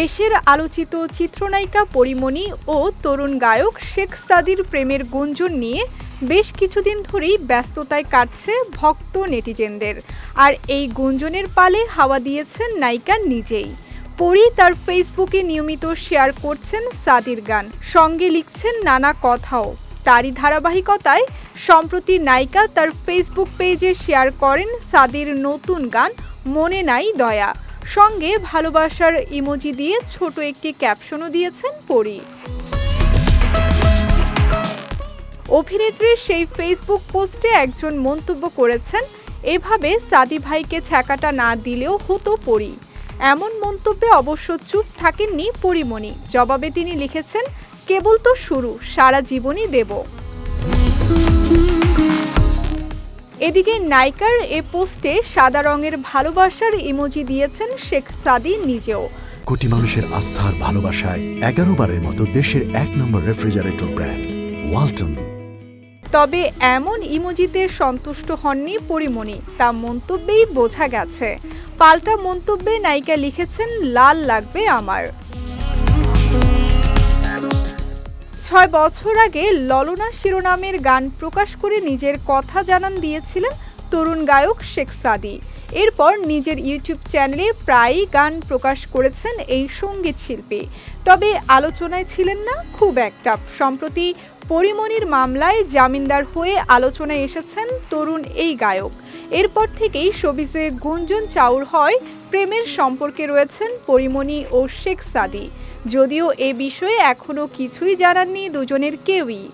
দেশের আলোচিত চিত্রনায়িকা পরিমণি ও তরুণ গায়ক শেখ সাদির প্রেমের গুঞ্জন নিয়ে বেশ কিছুদিন ধরেই ব্যস্ততায় কাটছে ভক্ত নেটিজেনদের। আর এই গুঞ্জনের পালে হাওয়া দিয়েছেন নায়িকা নিজেই। পরি তার ফেসবুকে নিয়মিত শেয়ার করছেন সাদির গান, সঙ্গে লিখছেন নানা কথাও। তারই ধারাবাহিকতায় সম্প্রতি নায়িকা তার ফেসবুক পেজে শেয়ার করেন সাদির নতুন গান, মনে নাই দয়া। সঙ্গে ভালোবাসার ইমোজি দিয়ে ছোট একটি ক্যাপশনও দিয়েছেন পরি। অভিনেত্রীর সেই ফেসবুক পোস্টে একজন মন্তব্য করেছেন, এভাবে সাদি ভাইকে ছ্যাঁকাটা না দিলেও হতো পরি। এমন মন্তব্যে অবশ্য চুপ থাকেননি পরিমণি। জবাবে তিনি লিখেছেন, কেবল তো শুরু, সারা জীবনই দেব। এদিকে নাইকার এ পোস্টে সাদা রঙের ভালোবাসার ইমোজি দিয়েছেন শেখ সাদি নিজেও। কোটি মানুষের আস্থার ভালোবাসায় এগারো বারের মতো দেশের এক নম্বর রেফ্রিজারেটর ব্র্যান্ড ওয়ালটন। তবে এমন ইমোজিতে সন্তুষ্ট হননি পরিমণি তা মন্তব্যেই বোঝা গেছে। পাল্টা মন্তব্যে নায়িকা লিখেছেন লাল লাগবে আমার। ছয় বছর আগে ললনা শিরোনামের গান প্রকাশ করে নিজের কথা জানান দিয়েছিলেন তরুণ গায়ক শেখ সাদি। এরপর নিজের ইউটিউব চ্যানেলে প্রায়ই গান প্রকাশ করেছেন এই সংগীত শিল্পী। তবে আলোচনায় ছিলেন না খুব একটা। সম্প্রতি পরিমণির মামলায় জামিনদার হয়ে আলোচনায় এসেছেন তরুণ এই গায়ক। এরপর থেকেই সবিজে গুঞ্জন চাউর হয়, প্রেমের সম্পর্কে রয়েছেন পরিমণি ও শেখ সাদি। যদিও এ বিষয়ে এখনও কিছুই জানাননি দুজনের কেউই।